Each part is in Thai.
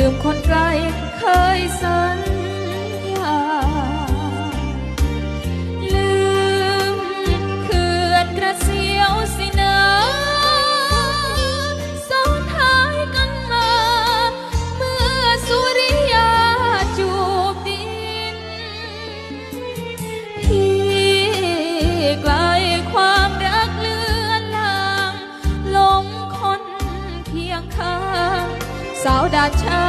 ลืมคนไกลเคยสัญญา ลืมเขื่อนกระเสียวสินะซ้อนท้ายกันมา เมื่อสุริยาจูบดิน พี่ไกลความรักเลือนลางหลงคนเคียงข้าง สาวดาชา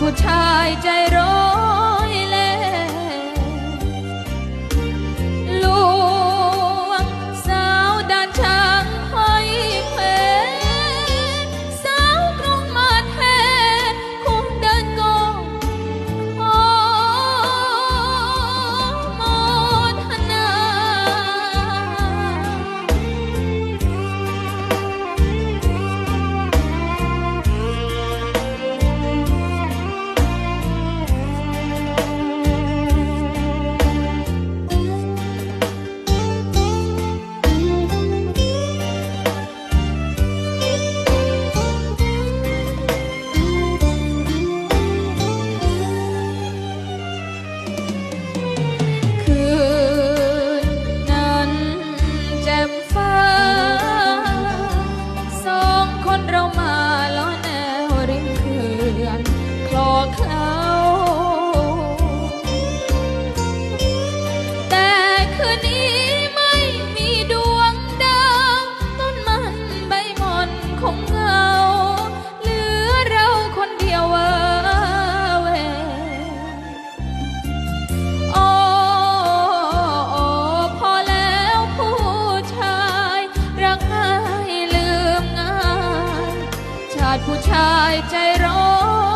ผู้ชายใจร้อน เคลาแต่คืนนี้ไม่มีดวงดาวต้นมันใบหม่อนคงเงาเหลือเราคนเดียวว้าเหวโอ้โอ้พอแล้วผู้ชายรักให้ลืมง่ายชาติผู้ชายใจร้อน